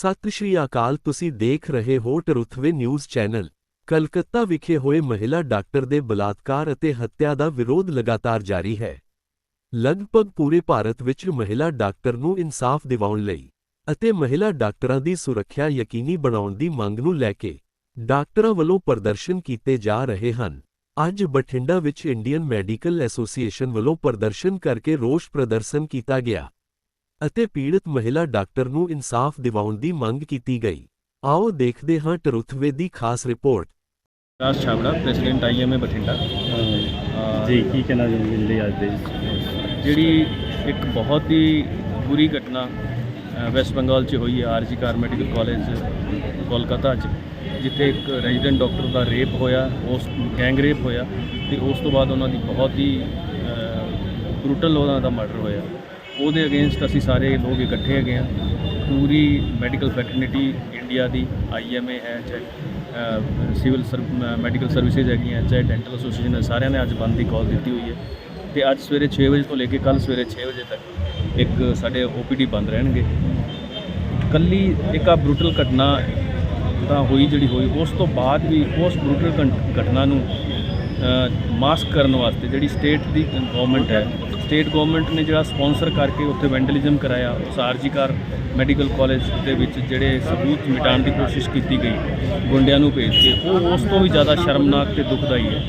ਸਤਿ ਸ਼੍ਰੀ ਅਕਾਲ, ਤੁਸੀਂ ਦੇਖ ਰਹੇ ਹੋ ਟਰੁਥਵੇ ਨਿਊਜ਼ ਚੈਨਲ। ਕਲਕੱਤਾ ਵਿਖੇ ਹੋਏ ਮਹਿਲਾ ਡਾਕਟਰ ਦੇ ਬਲਾਤਕਾਰ ਅਤੇ ਹੱਤਿਆ ਦਾ ਵਿਰੋਧ ਲਗਾਤਾਰ ਜਾਰੀ ਹੈ। ਲਗਭਗ ਪੂਰੇ ਭਾਰਤ ਵਿੱਚ ਮਹਿਲਾ ਡਾਕਟਰ ਨੂੰ ਇਨਸਾਫ ਦਿਵਾਉਣ ਲਈ ਅਤੇ ਮਹਿਲਾ ਡਾਕਟਰਾਂ ਦੀ ਸੁਰੱਖਿਆ ਯਕੀਨੀ ਬਣਾਉਣ ਦੀ ਮੰਗ ਨੂੰ ਲੈ ਕੇ ਡਾਕਟਰਾਂ ਵੱਲੋਂ ਪ੍ਰਦਰਸ਼ਨ ਕੀਤੇ ਜਾ ਰਹੇ ਹਨ। ਅੱਜ ਬਠਿੰਡਾ ਵਿੱਚ ਇੰਡੀਅਨ ਮੈਡੀਕਲ ਐਸੋਸੀਏਸ਼ਨ ਵੱਲੋਂ ਪ੍ਰਦਰਸ਼ਨ ਕਰਕੇ ਰੋਸ ਪ੍ਰਦਰਸ਼ਨ ਕੀਤਾ ਗਿਆ। ਅਤੇ ਪੀੜਤ ਮਹਿਲਾ ਡਾਕਟਰ ਨੂੰ ਇਨਸਾਫ ਦਿਵਾਉਣ ਦੀ ਮੰਗ ਕੀਤੀ ਗਈ। ਆਓ ਦੇਖਦੇ ਹਾਂ ਟਰੁਥਵੇ ਦੀ ਖਾਸ report. Raj Chhabra president IMA Bathinda. ਜੀ ਕੀ ਕਹਿਣਾ ਚਾਹੁੰਦੇ ਜਿਹੜੇ ਅੱਜ ਦੇ ਜਿਹੜੀ ਇੱਕ ਬਹੁਤ ਹੀ ਬੁਰੀ ਘਟਨਾ ਵੈਸਟ ਬੰਗਾਲ 'ਚ ਹੋਈ ਹੈ RG Kar medical college Kolkata 'ਚ ਜਿੱਥੇ ਇੱਕ ਰੈਜ਼ੀਡੈਂਟ ਡਾਕਟਰ ਦਾ ਰੇਪ ਹੋਇਆ ਉਸ ਗੈਂਗ ਰੇਪ ਹੋਇਆ ਤੇ ਉਸ ਤੋਂ ਬਾਅਦ ਉਹਨਾਂ ਦੀ ਬਹੁਤ ਹੀ ਬਰੂਟਲ ਉਹਨਾਂ ਦਾ ਮਰਡਰ ਹੋਇਆ। ਉਹਦੇ ਅਗੇਂਸਟ ਅਸੀਂ ਸਾਰੇ ਲੋਕ ਇਕੱਠੇ ਹੈਗੇ ਆ ਪੂਰੀ ਮੈਡੀਕਲ ਫੈਟਰਨਿਟੀ ਇੰਡੀਆ ਦੀ ਆਈਐਮਏ ਹੈ, ਚਾਹੇ ਸਿਵਲ ਮੈਡੀਕਲ ਸਰਵਿਸਿਜ਼ ਹੈਗੀਆਂ, ਚਾਹੇ ਡੈਂਟਲ ਐਸੋਸੀਏਸ਼ਨ ਹੈ, ਸਾਰਿਆਂ ਨੇ ਅੱਜ ਬੰਦ ਦੀ ਕਾਲ ਦਿੱਤੀ ਹੋਈ ਹੈ। ਤੇ ਅੱਜ ਸਵੇਰੇ 6 ਵਜੇ ਤੋਂ ਲੈ ਕੇ ਕੱਲ ਸਵੇਰੇ 6 ਵਜੇ ਤੱਕ ਇੱਕ ਸਾਡੇ ਓਪੀਡੀ ਬੰਦ ਰਹਿਣਗੇ। ਕੱਲੀ ਇੱਕ ਆ ਬਰੂਟਲ ਘਟਨਾ ਤਾਂ ਹੋਈ ਜਿਹੜੀ ਹੋਈ, ਉਸ ਤੋਂ ਬਾਅਦ ਵੀ ਉਸ ਬਰੂਟਲ ਘਟਨਾ ਨੂੰ ਮਾਸਕ ਕਰਨ ਵਾਸਤੇ ਜਿਹੜੀ ਸਟੇਟ ਦੀ ਗਵਰਨਮੈਂਟ ਹੈ ਸਟੇਟ ਗਵਰਨਮੈਂਟ ਨੇ ਜਿਹੜਾ ਸਪਾਂਸਰ ਕਰਕੇ ਉੱਥੇ ਵੈਂਡਲਿਜ਼ਮ ਕਰਾਇਆ, ਉਸ ਆਰਜੀਕਾਰ ਮੈਡੀਕਲ ਕਾਲਜ ਦੇ ਵਿੱਚ ਜਿਹੜੇ ਸਬੂਤ ਮਿਟਾਉਣ ਦੀ ਕੋਸ਼ਿਸ਼ ਕੀਤੀ ਗਈ, ਗੁੰਡਿਆਂ ਨੂੰ ਭੇਜ ਕੇ, ਉਹ ਉਸ ਤੋਂ ਵੀ ਜ਼ਿਆਦਾ ਸ਼ਰਮਨਾਕ ਤੇ ਦੁਖਦਾਈ ਹੈ।